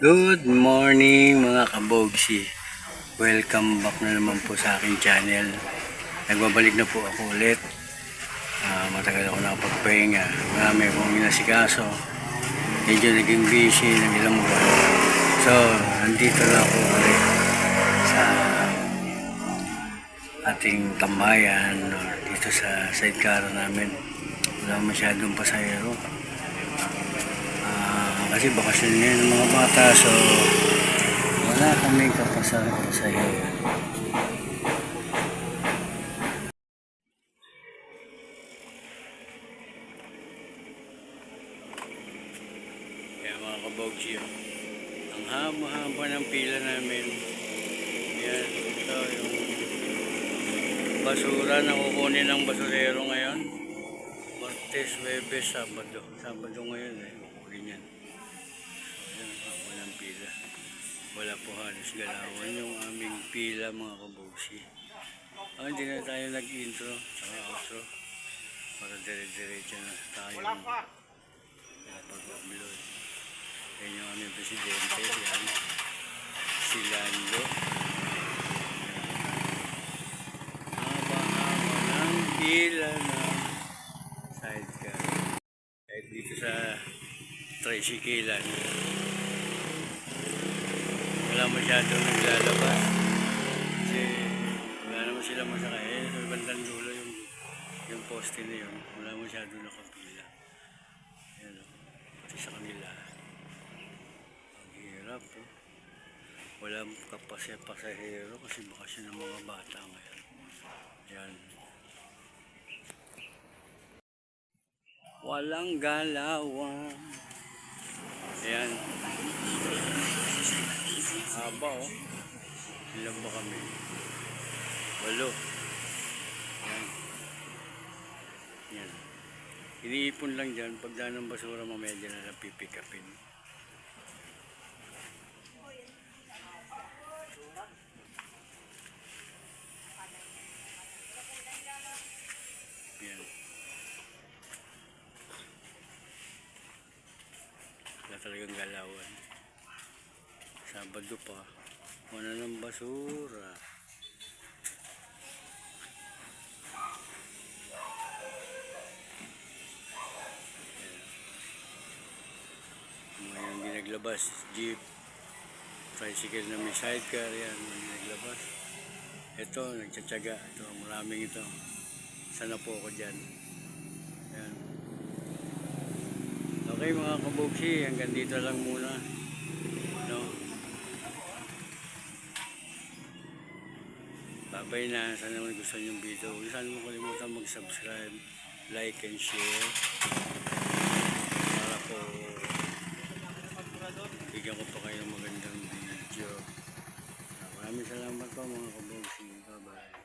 Good morning mga kabogsi. Welcome back na naman po sa aking channel. Nagbabalik na po ako ulit. Ah, matagal ako nakapagpahinga. Marami akong inasikaso. Medyo naging busy ng ilang buwan. So, nandito na ako ulit sa ating tambayan or dito sa sidecar namin. Wala masyadong pasahero. Kasi bakasyon ngayon ng mga bata so wala kaming kapasahan sa iyo. Kaya mga kabogsi, oh, ang haba-haba ng pila namin. Yan, ito yung basura na kukunin ng basurero ngayon. Martes, Webes, Sabado. Sabado ngayon eh, kukunin yan. Ayan, haba ng pila. Wala po halos galawan yung aming pila mga kabogsi. Ah, hindi na tayo nag-intro, saka outro. Para dire-diretso na tayo pag-upload. Yan yung aming presidente, yan. Si Lando. Haba-haba ng pila na sidecar. Kahit dito sa tricyclean. Wala masyadong naglalabas. Kasi wala naman sila masakay. Eh, sa bandang dulo yung, yung poste na yun. Wala masyadong nakapila. Yan o. Pati sa kanila. Ang hirap o. Walang kapasya pasahero kasi bakasyon ng mga bata ngayon. Yan. Walang galawan. Ayan. Haba oh. Ilan ba kami? Walo. Yan. Yan. Iniipon lang dyan. Pag daan ng basura mamaya dyan na napipikapin. Yan. Wala talagang galawan. Sabado pa. Wala ng basura. Mga yung ginaglabas, jeep, tricycle na may sidecar, yan, ginaglabas. Ito, nagtsatsaga. Ito, maraming ito. Sana po ako dyan. Yan. Okay mga kabugsi, hanggang dito lang muna. Babay na. Sana naman gusto yung video. Huwag sana mo kalimutan mag-subscribe, like, and share. Para po bigyan ko pa kayo ng magandang video. Maraming salamat po mga kabugsi. Bye-bye.